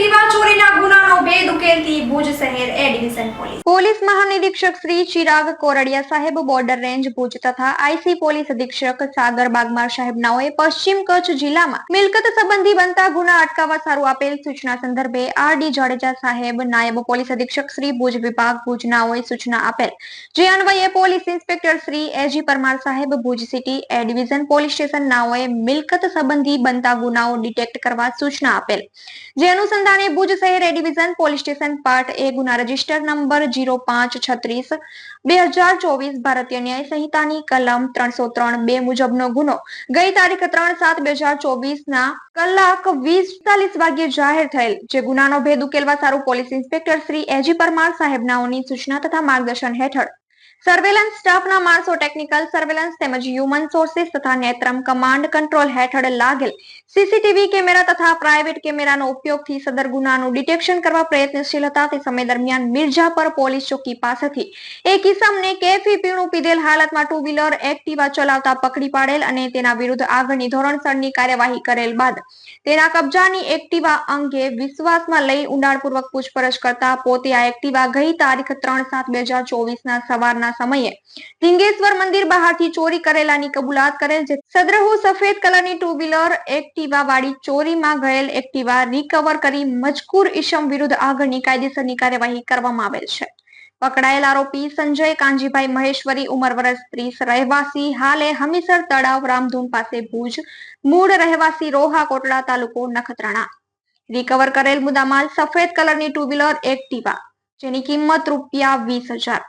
Activa ચોરીના ગુના division police police મહાનિરીક્ષક શ્રી ચિરાગ કોરડિયા સાહેબ બોર્ડર રેન્જ ભુજ તથા આઈસી પોલીસ અધિક્ષક સાગર બાગમાર સાહેબ નાઓએ પશ્ચિમ કચ્છ જિલ્લામાં મિલકત સંબંધી બનતા ગુના અટકાવવા સારું આપેલ સૂચના સંદર્ભે આર ડી જાડેજા સાહેબ નાયબ પોલીસ અધિક્ષક શ્રી ભુજ વિભાગ ભુજ નાઓએ સૂચના આપેલ જે અન્વયે police inspector Shri A G Parmar સાહેબ Bhuj city A division police station નાઓએ મિલકત સંબંધી બનતા ગુનાઓ ડિટેક્ટ કરવા સૂચના આપેલ જે અનુસંધાને ભુજ શહેર A division police station part A ગુના રજિસ્ટર નંબર જીરો પાંચ છત્રીસ બે હજાર ચોવીસ ભારતીય ન્યાય સંહિતાની કલમ ત્રણસો ત્રણ બે મુજબનો ગુનો. ગઈ તારીખ ત્રણ સાત બે હજાર ચોવીસ ના કલાક વીસ ચાલીસ વાગ્યે જાહેર થયેલ, જે ગુનાનો ભેદ ઉકેલવા સારું police inspector Shri A G Parmar સાહેબનાઓની સૂચના તથા માર્ગદર્શન હેઠળ સર્વેલન્સ સ્ટાફના માણસો ટેકનિકલ સર્વેલન્સ તેમજ હ્યુમન સોર્સિસ તથા નેત્રમ કમાન્ડ કંટ્રોલ હેઠળ લાગેલ. સીસીટીવી કેમેરા તથા પ્રાઇવેટ કેમેરાનો ઉપયોગથી સદર ગુનાનું ડિટેક્શન કરવા પ્રયત્નશીલ હતા. તે સમય દરમિયાન મિર્જાપર પોલીસ ચોકી પાસેથી એક ઇસમને કેફી પીણું પીધેલ હાલતમાં ટુ વ્હીલર એક્ટિવા ચલાવતા પકડી પાડેલ અને તેના વિરુદ્ધ આગળની ધોરણસરની કાર્યવાહી કરેલ બાદ તેના કબજાની એક્ટિવા અંગે વિશ્વાસમાં લઈ ઊંડાણપૂર્વક પૂછપરછ કરતા પોતે આ એક્ટિવા ગઈ તારીખ ત્રણ સાત બે હજાર ચોવીસના સવારના સમયે. લિંગેશ્વર મંદિર બહારથી ચોરી કરેલાની કબૂલાત કરેલ છે સદ્રહુ સફેદ કલરની ટુ વ્હીલર એક્ટિવા વાળી ચોરીમાં ગયેલ એક્ટિવા રિકવર કરી મજકૂર ઈશમ વિરુદ્ધ આગળની કાયદેસરની કાર્યવાહી કરવામાં આવેલ છે. પકડાયેલ આરોપી સંજય કાંજીભાઈ મહેશ્વરી, ઉંમર વર્ષ ત્રીસ, રહેવાસી, હાલે હમીસર તળાવ, રામધૂન પાસે ભુજ, મૂળ રહેવાસી રોહા કોટડા તાલુકો નખત્રાણા. રિકવર કરેલ મુદ્દામાલ સફેદ કલરની ટુ વ્હીલર એક્ટિવા, જેની કિંમત રૂપિયા વીસ હજાર.